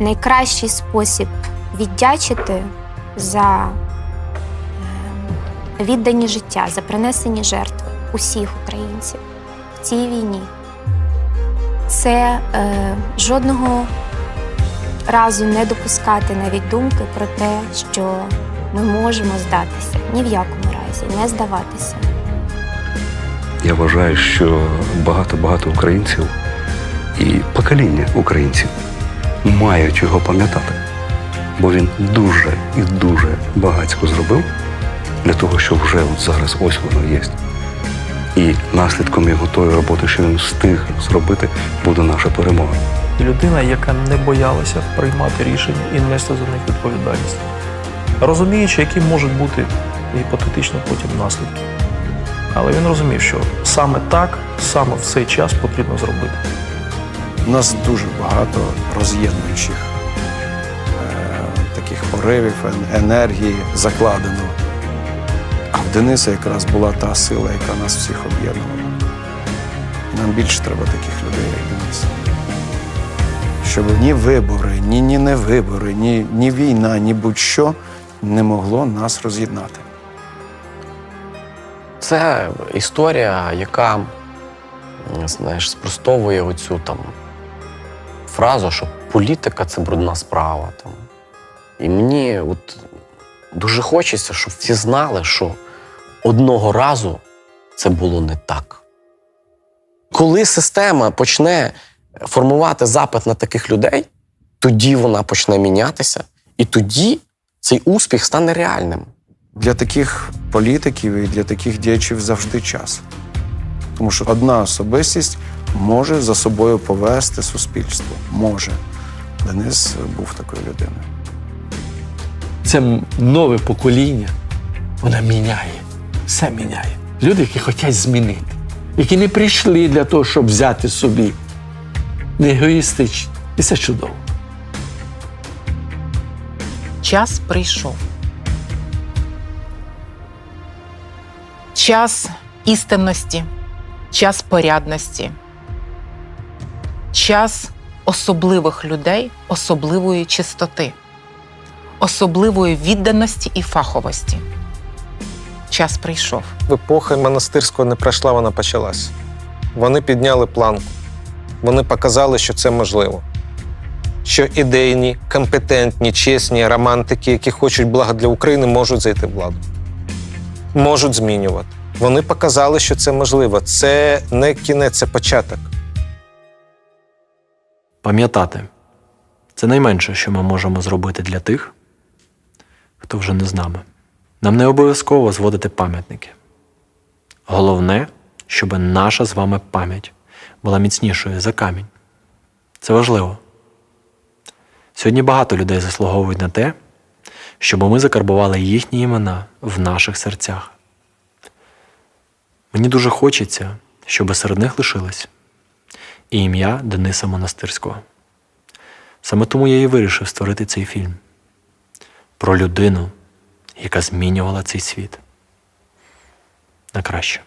найкращий спосіб віддячити за е, віддані життя, за принесені жертви усіх українців в цій війні. Це е, жодного разу не допускати навіть думки про те, що ми можемо здатися. Ні в якому разі, не здаватися. Я вважаю, що багато-багато українців і покоління українців мають його пам'ятати, бо він дуже і дуже багатько зробив для того, щоб вже от зараз ось воно є. І наслідком його тої роботи, що він встиг зробити, буде наша перемога. Людина, яка не боялася приймати рішення і нести за них відповідальність, розуміючи, які можуть бути гіпотетично потім наслідки. Але він розумів, що саме так, саме в цей час потрібно зробити. У нас дуже багато роз'єднуючих е, таких поривів, енергії закладено. А в Дениса якраз була та сила, яка нас всіх об'єднувала. Нам більше треба таких людей, як Денис. Щоб ні вибори, ні, ні не вибори, ні, ні війна, ні будь-що не могло нас роз'єднати. Це історія, яка знаєш, спростовує оцю там фразу, що політика це брудна справа. Там. І мені от дуже хочеться, щоб всі знали, що одного разу це було не так. Коли система почне формувати запит на таких людей, тоді вона почне мінятися, і тоді цей успіх стане реальним. Для таких політиків і для таких діячів завжди час. Тому що одна особистість може за собою повести суспільство. Може. Денис був такою людиною. це нове покоління, воно міняє, все міняє. Люди, які хочуть змінити, які не прийшли для того, щоб взяти собі, не егоїстичні. І це чудово. Час прийшов. Час істинності, час порядності, час особливих людей, особливої чистоти, особливої відданості і фаховості. Час прийшов. епоха монастирського не пройшла, вона почалась. Вони підняли планку. Вони показали, що це можливо. Що ідейні, компетентні, чесні романтики, які хочуть блага для України, можуть зайти в владу. Можуть змінювати. Вони показали, що це можливо. Це не кінець, це початок. Пам'ятати це найменше, що ми можемо зробити для тих, хто вже не з нами. Нам не обов'язково зводити пам'ятники. Головне, щоб наша з вами пам'ять була міцнішою за камінь. Це важливо. Сьогодні багато людей заслуговують на те, щоб ми закарбували їхні імена в наших серцях. Мені дуже хочеться, щоб серед них лишилось і ім'я Дениса Монастирського. Саме тому я і вирішив створити цей фільм про людину, яка змінювала цей світ на краще.